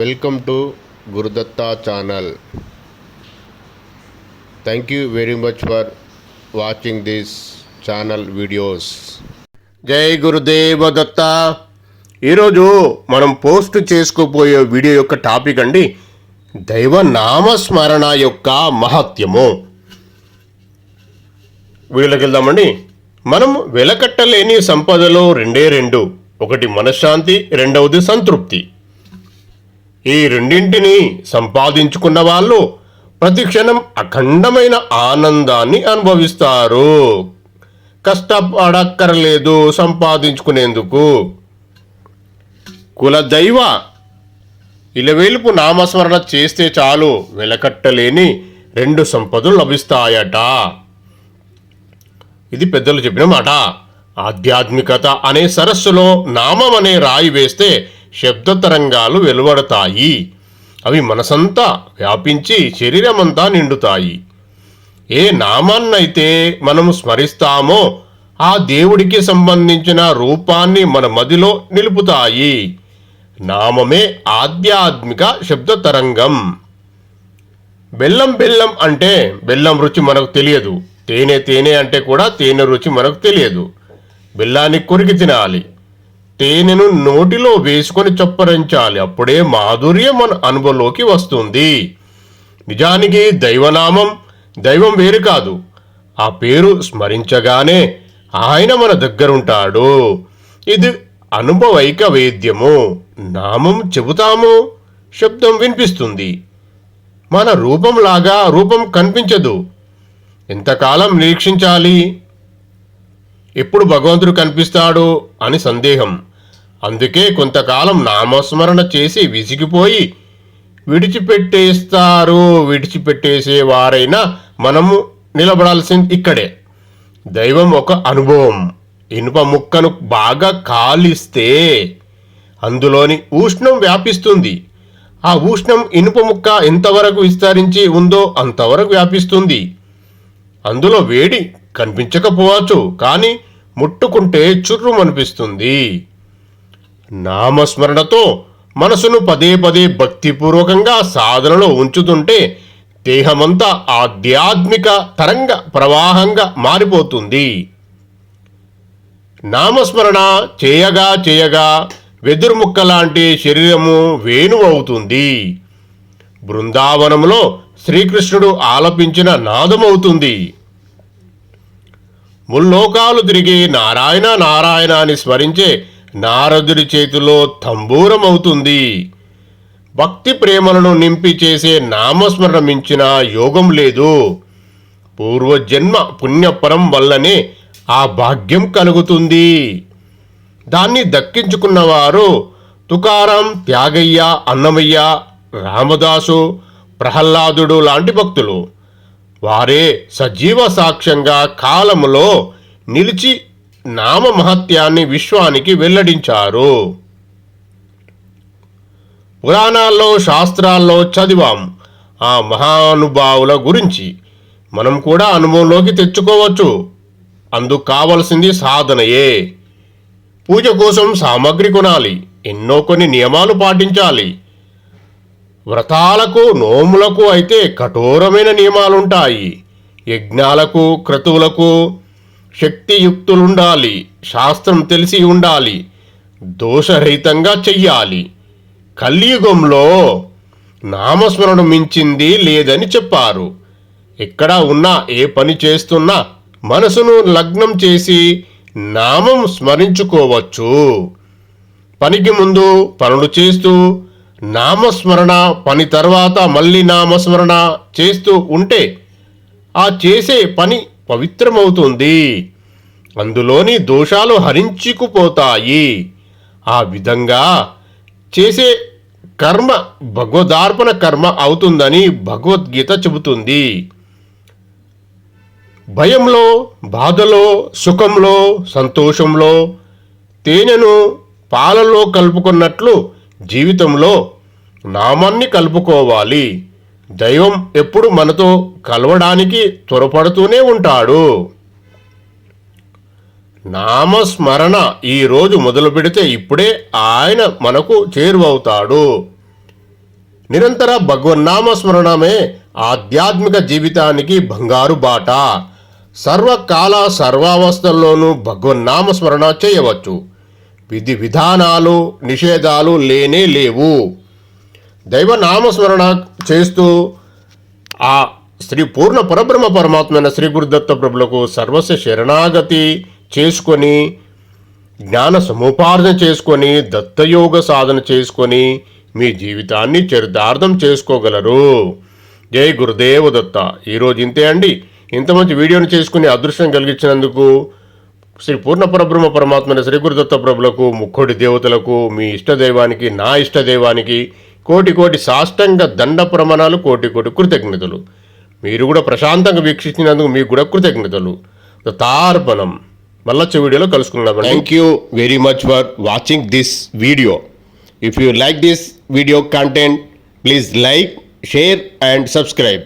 Welcome to Gurudatta channel. Thank you very much for watching this channel videos జై గురుదేవ దత్త. ఈరోజు మనం post చేసుకోబోయే video యొక్క టాపిక్ అండి దైవనామస్మరణ యొక్క మహత్యము. వీళ్ళకి వెళ్దామండి. మనం వెలకట్టలేని సంపదలో రెండే రెండు ఒకటి మనశ్శాంతి రెండవది సంతృప్తి. ఈ రెండింటిని సంపాదించుకున్న వాళ్ళు ప్రతి క్షణం అఖండమైన ఆనందాన్ని అనుభవిస్తారు. కష్టపడక్కర్లేదు సంపాదించుకునేందుకు. కులదైవ ఇలవేలుపు నామస్మరణ చేస్తే చాలు వెలకట్టలేని రెండు సంపదలు లభిస్తాయట. ఇది పెద్దలు చెప్పిన మాట. ఆధ్యాత్మికత అనే సరస్సులో నామం అనే రాయి వేస్తే శబ్ద తరంగాలు వెలువడతాయి. అవి మనసంతా వ్యాపించి శరీరమంతా నిండుతాయి. ఏ నామాన్నైతే మనం స్మరిస్తామో ఆ దేవుడికి సంబంధించిన రూపాన్ని మన మదిలో నిలుపుతాయి. నామమే ఆధ్యాత్మిక శబ్ద తరంగం బెల్లం బెల్లం అంటే బెల్లం రుచి మనకు తెలియదు. తేనె తేనె అంటే కూడా తేనె రుచి మనకు తెలియదు. బెల్లాన్ని కొరికి తినాలి. తేనెను నోటిలో వేసుకొని చప్పరించాలి. అప్పుడే మాధుర్యం మన అనుభవంలోకి వస్తుంది. నిజానికి దైవనామం దైవం వేరు కాదు. ఆ పేరు స్మరించగానే ఆయన మన దగ్గరుంటాడు. ఇది అనుభవైక వేద్యము. నామం చెబుతాము. శబ్దం వినిపిస్తుంది. మన రూపంలాగా రూపం కనిపించదు. ఎంతకాలం నిరీక్షించాలి? ఎప్పుడు భగవంతుడు కనిపిస్తాడు అని సందేహం. అందుకే కొంతకాలం నామస్మరణ చేసి విసిగిపోయి విడిచిపెట్టేస్తారు. విడిచిపెట్టేసేవారైనా మనము నిలబడాల్సింది ఇక్కడే. దైవం ఒక అనుభవం. ఇనుప ముక్కను బాగా కాలిస్తే అందులోని ఉష్ణం వ్యాపిస్తుంది. ఆ ఉష్ణం ఇనుప ముక్క ఎంతవరకు విస్తరించి ఉందో అంతవరకు వ్యాపిస్తుంది. అందులో వేడి కనిపించకపోవచ్చు కానీ ముట్టుకుంటే చుర్రుమనిపిస్తుంది. నామస్మరణతో మనసును పదే పదే భక్తిపూర్వకంగా సాధనలో ఉంచుతుంటే దేహమంతా ఆధ్యాత్మిక తరంగ ప్రవాహంగా మారిపోతుంది. నామస్మరణ చేయగా చేయగా వెదురు ముక్క లాంటి శరీరము వేణువు అవుతుంది బృందావనంలో శ్రీకృష్ణుడు ఆలపించిన నాదమవుతుంది. ముల్లోకాలు తిరిగి నారాయణ నారాయణ అని స్మరించే నారదుడి చేతిలో తంబూరం అవుతుంది భక్తి ప్రేమలను నింపి చేసే నామస్మరణ మించిన యోగం లేదు. పూర్వజన్మ పుణ్యపరం వల్లనే ఆ భాగ్యం కలుగుతుంది. దాన్ని దక్కించుకున్నవారు తుకారాం త్యాగయ్య అన్నమయ్య రామదాసు ప్రహ్లాదుడు లాంటి భక్తులు. వారే సజీవ సాక్ష్యంగా కాలములో నిలిచి నామమహత్యాన్ని విశ్వానికి వెల్లడించారు. పురాణాల్లో శాస్త్రాల్లో చదివాం. ఆ మహానుభావుల గురించి మనం కూడా అనుభవంలోకి తెచ్చుకోవచ్చు. అందుకు కావలసింది సాధనయే. పూజ కోసం సామగ్రి కొనాలి ఎన్నో కొన్ని నియమాలు పాటించాలి. వ్రతాలకు నోములకు అయితే కఠోరమైన నియమాలుంటాయి. యజ్ఞాలకు క్రతువులకు శక్తియుక్తులుండాలి శాస్త్రం తెలిసి ఉండాలి దోషరహితంగా చెయ్యాలి. కలియుగంలో నామస్మరణ మించింది లేదని చెప్పారు. ఎక్కడా ఉన్నా ఏ పని చేస్తున్నా మనసును లగ్నం చేసి నామం స్మరించుకోవచ్చు. పనికి ముందు పనులు చేస్తూ నామస్మరణ పని తర్వాత మళ్ళీ నామస్మరణ చేస్తూ ఉంటే ఆ చేసే పని పవిత్రమవుతుంది. అందులోని దోషాలు హరించుకుపోతాయి. ఆ విధంగా చేసే కర్మ భగవదార్పణ కర్మ అవుతుందని భగవద్గీత చెబుతుంది. భయంలో బాధలో సుఖంలో సంతోషంలో తేనెను పాలలో కలుపుకున్నట్లు జీవితంలో నామాన్ని కలుపుకోవాలి. దైవం ఎప్పుడు మనతో కలవడానికి త్వరపడుతూనే ఉంటాడు. నామస్మరణ ఈ రోజు మొదలు పెడితే ఇప్పుడే ఆయన మనకు చేరువవుతాడు. నిరంతర భగవన్నామ స్మరణమే ఆధ్యాత్మిక జీవితానికి బంగారు బాట. సర్వకాల సర్వావస్థల్లోనూ భగవన్నామ స్మరణ చేయవచ్చు. విధి విధానాలు నిషేధాలు లేనే లేవు. దైవ నామస్మరణ చేస్తూ ఆ శ్రీ పూర్ణ పరబ్రహ్మ పరమాత్మైన శ్రీ గురుదత్త ప్రభులకు సర్వస్వ శరణాగతి చేసుకొని జ్ఞాన సముపార్జన చేసుకొని దత్తయోగ సాధన చేసుకొని మీ జీవితాన్ని చరితార్థం చేసుకోగలరు. జై గురుదేవ దత్త. ఈరోజు ఇంతే అండి. ఇంత మంచి వీడియోని చేసుకుని అదృష్టం కలిగించినందుకు శ్రీ పూర్ణ పరబ్రహ్మ పరమాత్మైన శ్రీ గురుదత్త ప్రభులకు ముక్కోటి దేవతలకు మీ ఇష్టదైవానికి నా ఇష్టదైవానికి కోటి కోటి సాష్టంగ దండ ప్రమాణాలు కోటి కోటి కృతజ్ఞతలు. మీరు కూడా ప్రశాంతంగా వీక్షించినందుకు మీకు కూడా కృతజ్ఞతలు. తార్పణం మళ్ళొచ్చే వీడియోలో కలుసుకుందాం thank you very much for watching this video if you like this video content please like share and subscribe